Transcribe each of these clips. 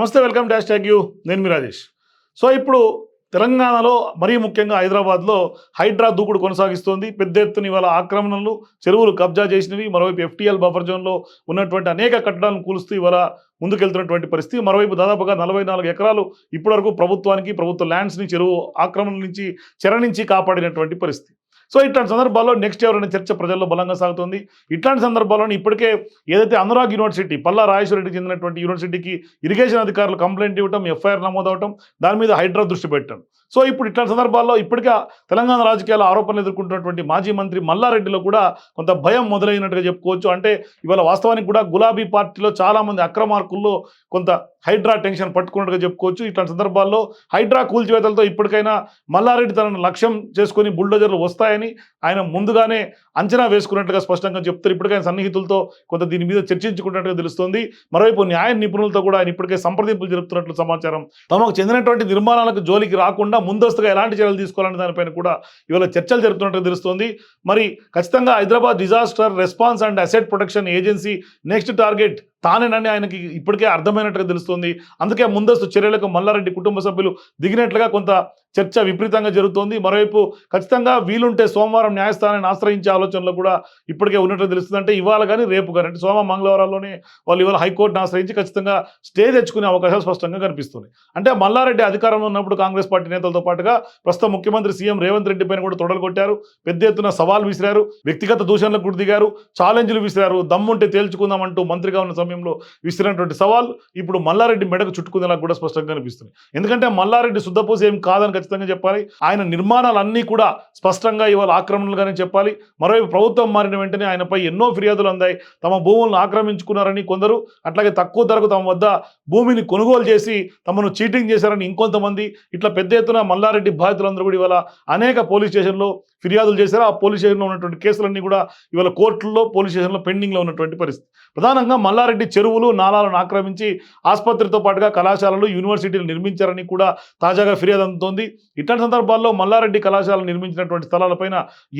నమస్తే welcome dash tag you. నేను మీ Rajesh. So ఇప్పుడు తెలంగాణలో మరీ ముఖ్యంగా హైదరాబాద్లో హైడ్రా దూకుడు కొనసాగిస్తోంది. పెద్ద ఎత్తున ఇవాళ ఆక్రమణలు చెరువులు కబ్జా చేసినవి మరోవైపు ఎఫ్టీఎల్ బఫర్ జోన్లో ఉన్నటువంటి అనేక కట్టడాలను కూలుస్తూ ఇవాళ ముందుకెళ్తున్నటువంటి పరిస్థితి. మరోవైపు దాదాపుగా నలభై నాలుగు ఎకరాలు ఇప్పటివరకు ప్రభుత్వానికి ప్రభుత్వ ల్యాండ్స్ని చెరువు ఆక్రమణ నుంచి చెర నుంచి కాపాడినటువంటి పరిస్థితి. సో ఇట్లాంటి సందర్భాల్లో నెక్స్ట్ ఎవరైనా చర్చ ప్రజల్లో బలంగా సాగుతుంది. ఇట్లాంటి సందర్భాల్లోనే ఇప్పటికే ఏదైతే అనురాగ్ యూనివర్సిటీ పల్లా రాజేశ్వరరెడ్డి చెందినటువంటి యూనివర్సిటీకి ఇరిగేషన్ అధికారులు కంప్లైంట్ ఇవ్వటం ఎఫ్ఐఆర్ నమోదవటం దాని మీద హైడ్రా దృష్టి పెట్టడం. సో ఇప్పుడు ఇట్లాంటి సందర్భాల్లో ఇప్పటికే తెలంగాణ రాజకీయాల ఆరోపణలు ఎదుర్కొంటున్నటువంటి మాజీ మంత్రి మల్లారెడ్డిలో కూడా కొంత భయం మొదలైనట్టుగా చెప్పుకోవచ్చు. అంటే ఇవాళ వాస్తవానికి కూడా గులాబీ పార్టీలో చాలామంది అక్రమార్కుల్లో కొంత హైడ్రా టెన్షన్ పట్టుకున్నట్టుగా చెప్పుకోవచ్చు. ఇట్లాంటి సందర్భాల్లో హైడ్రా కూల్చివేతలతో ఇప్పటికైనా మల్లారెడ్డి తనను లక్ష్యం చేసుకుని బుల్డోజర్లు వస్తాయని ఆయన ముందుగానే అంచనా వేసుకున్నట్టుగా స్పష్టంగా చెప్తారు. ఇప్పటికైనా సన్నిహితులతో కొంత దీని మీద చర్చించుకున్నట్టుగా తెలుస్తోంది. మరోవైపు న్యాయ నిపుణులతో కూడా ఆయన ఇప్పటికే సంప్రదింపులు జరుపుతున్నట్లు సమాచారం. తమకు చెందినటువంటి నిర్మాణాలకు జోలికి రాకుండా ముందస్తుగా ఎలాంటి చర్యలు తీసుకోవాలనే దానిపైన కూడా ఇవాళ చర్చలు జరుపుతున్నట్టుగా తెలుస్తోంది. మరి ఖచ్చితంగా Hyderabad disaster response and asset protection agency next target తానేనని ఆయనకి ఇప్పటికే అర్థమైనట్టుగా తెలుస్తోంది. అందుకే ముందస్తు చర్యలకు మల్లారెడ్డి కుటుంబ సభ్యులు దిగినట్లుగా కొంత చర్చ విపరీతంగా జరుగుతోంది. మరోవైపు ఖచ్చితంగా వీలుంటే సోమవారం న్యాయస్థానాన్ని ఆశ్రయించే ఆలోచనలో కూడా ఇప్పటికే ఉన్నట్లు తెలుస్తుంది అంటే ఇవాళ కానీ రేపు కానీ అంటే సోమ మంగళవారాల్లోనే వాళ్ళు ఇవాళ హైకోర్టును ఆశ్రయించి ఖచ్చితంగా స్టే తెచ్చుకునే అవకాశాలు స్పష్టంగా కనిపిస్తున్నాయి. అంటే మల్లారెడ్డి అధికారంలో ఉన్నప్పుడు కాంగ్రెస్ పార్టీ నేతలతో పాటుగా ప్రస్తుతం ముఖ్యమంత్రి సీఎం రేవంత్ రెడ్డి పైన కూడా తొడలు కొట్టారు. పెద్ద ఎత్తున సవాల్ విసిరారు. వ్యక్తిగత దూషణలకు కూడా దిగారు. ఛాలెంజ్లు విసిరారు. దమ్ముంటే తేల్చుకుందామంటూ మంత్రిగా ఉన్న సమయంలో విసిరినటువంటి సవాల్ ఇప్పుడు మల్లారెడ్డి మెడకు చుట్టుకునేలా కూడా స్పష్టంగా కనిపిస్తుంది ఎందుకంటే మల్లారెడ్డి శుద్ధపోసి ఏం కాదని ఖచ్చితంగా చెప్పాలి. ఆయన నిర్మాణాలన్నీ కూడా స్పష్టంగా ఇవాళ ఆక్రమణలుగానే చెప్పాలి. మరోవైపు ప్రభుత్వం మారిన వెంటనే ఆయనపై ఎన్నో ఫిర్యాదులు అందాయి. తమ భూములను ఆక్రమించుకున్నారని కొందరు అట్లాగే తక్కువ ధరకు తమ వద్ద భూమిని కొనుగోలు చేసి తమను చీటింగ్ చేశారని ఇంకొంతమంది. ఇట్లా పెద్ద ఎత్తున మల్లారెడ్డి బాధితులందరూ కూడా ఇవాళ అనేక పోలీస్ స్టేషన్లో ఫిర్యాదులు చేశారు. ఆ పోలీస్ స్టేషన్లో ఉన్నటువంటి కేసులన్నీ కూడా ఇవాళ కోర్టుల్లో పోలీస్ స్టేషన్లో పెండింగ్లో ఉన్నటువంటి పరిస్థితి. ప్రధానంగా మల్లారెడ్డి చెరువులు నాలాలను ఆక్రమించి ఆసుపత్రితో పాటుగా కళాశాలలు యూనివర్సిటీలు నిర్మించారని కూడా తాజాగా ఫిర్యాదు అందుతోంది. ఇట్లాంటి సందర్భాల్లో మల్లారెడ్డి కళాశాల నిర్మించినటువంటి స్థలాలపైన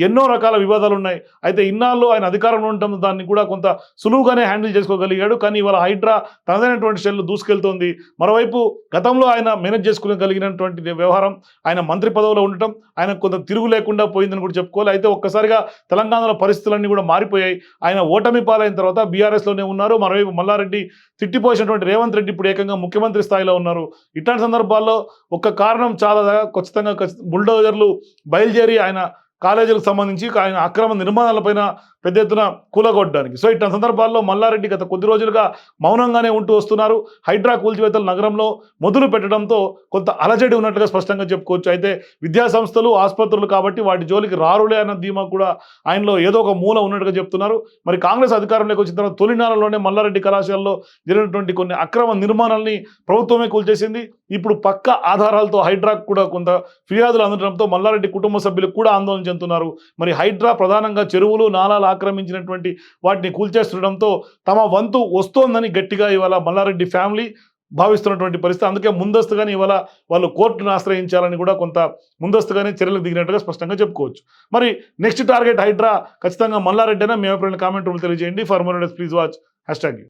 ఎన్నో రకాల వివాదాలు ఉన్నాయి. అయితే ఇన్నాళ్ళు ఆయన అధికారంలో ఉండటం దాన్ని కూడా కొంత సులువుగానే హ్యాండిల్ చేసుకోగలిగాడు. కానీ ఇవాళ హైడ్రా తనదైనటువంటి షెల్లు దూసుకెళ్తోంది. మరోవైపు గతంలో ఆయన మేనేజ్ చేసుకోగలిగినటువంటి వ్యవహారం ఆయన మంత్రి పదవిలో ఉండటం ఆయన కొంత తిరుగు లేకుండా పోయిందని కూడా చెప్పుకోవాలి. అయితే ఒక్కసారిగా తెలంగాణలో పరిస్థితులన్నీ కూడా మారిపోయాయి. ఆయన ఓటమి పాలైన తర్వాత బీఆర్ఎస్లోనే ఉన్నారు. మరోవైపు మల్లారెడ్డి తిట్టిపోసినటువంటి రేవంత్ రెడ్డి ఇప్పుడు ఏకంగా ముఖ్యమంత్రి స్థాయిలో ఉన్నారు. ఇట్లాంటి సందర్భాల్లో ఒక కారణం చాలా ఖచ్చితంగా ఖచ్చితంగా బుల్డోజర్లు బయలుదేరి ఆయన కాలేజీలకు సంబంధించి ఆయన అక్రమ నిర్మాణాలపైన పెద్ద ఎత్తున కూలగొట్టడానికి. సో ఇట్లాంటి సందర్భాల్లో మల్లారెడ్డి గత కొద్ది రోజులుగా మౌనంగానే ఉంటూ వస్తున్నారు. హైడ్రా కూల్చివేతలు నగరంలో మొదలు పెట్టడంతో కొంత అలజడి ఉన్నట్లుగా స్పష్టంగా చెప్పుకోవచ్చు. అయితే విద్యాసంస్థలు ఆసుపత్రులు కాబట్టి వాటి జోలికి రారులే అన్న ధీమా కూడా ఆయనలో ఏదో ఒక మూల ఉన్నట్టుగా చెప్తున్నారు. మరి కాంగ్రెస్ అధికారంలోకి వచ్చిన తర్వాత తొలినాలలోనే మల్లారెడ్డి కళాశాలలో జరిగినటువంటి కొన్ని అక్రమ నిర్మాణాలని ప్రభుత్వమే కూల్చేసింది. ఇప్పుడు పక్క ఆధారాలతో హైడ్రాకు కూడా కొంత ఫిర్యాదులు అందడంతో మల్లారెడ్డి కుటుంబ సభ్యులు కూడా ఆందోళన చెందుతున్నారు. మరి హైడ్రా ప్రధానంగా చెరువులు నాలాలు ఆక్రమించినటువంటి వాటిని కూల్చేస్తుండడంతో తమ వంతు వస్తోందని గట్టిగా ఇవాళ మల్లారెడ్డి ఫ్యామిలీ భావిస్తున్నటువంటి పరిస్థితి. అందుకే ముందస్తుగానే ఇవాళ వాళ్ళు కోర్టును ఆశ్రయించాలని కూడా కొంత ముందస్తుగానే చర్యలు దిగినట్టుగా స్పష్టంగా చెప్పుకోవచ్చు. మరి నెక్స్ట్ టార్గెట్ హైడ్రా ఖచ్చితంగా మల్లారెడ్డి అయినా మీ అభిప్రాయం కామెంట్ రూమ్ తెలియజేయండి. For more please watch hash tag